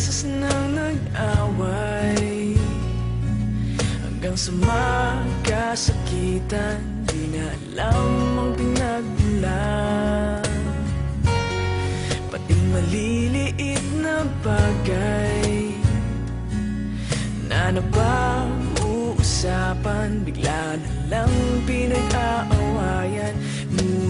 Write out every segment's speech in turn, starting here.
beses nang nag-away. Hanggang sa magkasakitan Di na alam ang pinagmulan Pati maliliit na bagay Na napag-uusapan Bigla na lang pinag-aawayan. Ngunit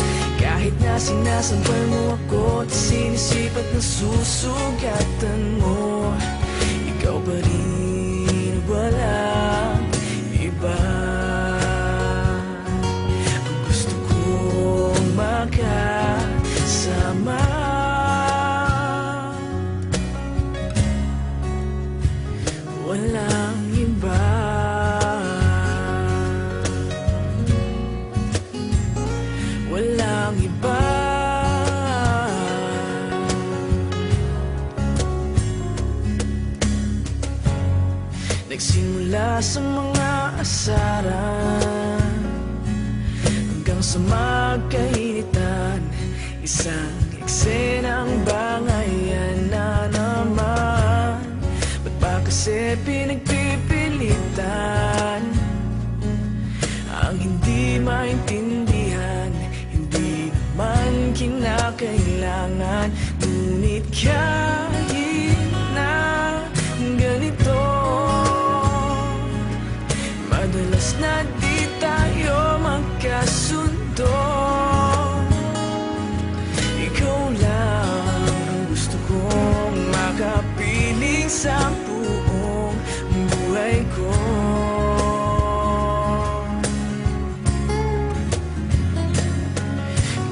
Kahit na sinasampal mo ako At sinisipat na susugatan mo Ikaw pa rin walang iba Ang gusto kong makasama. Walang Walang iba. Nagsimula sa mga asaran Hanggang sa magkainitan. Isang eksenang bangayan na naman. Ba't ba kasi pinagpipilitan kahit na ganito Madalas na di tayo magkasundo. Ikaw lang ang gusto kong makapiling sa buong buhay ko.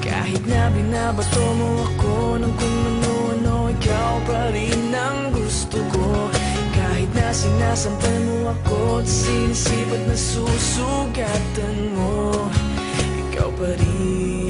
Kahit na binabato mo ako ng kung Ikaw pa rin ang gusto ko. Kahit na sinasampal mo ako At sinisipat na susugatan mo Ikaw pa rin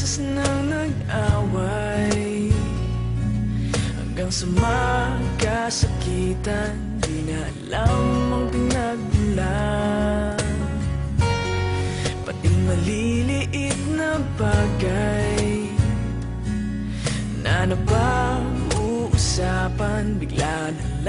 beses nang nag-away. Hanggang sa magkasakitan Di na alam ang pinagmulan. Pati maliliit na bagay. Na napag-uusapan Bigla na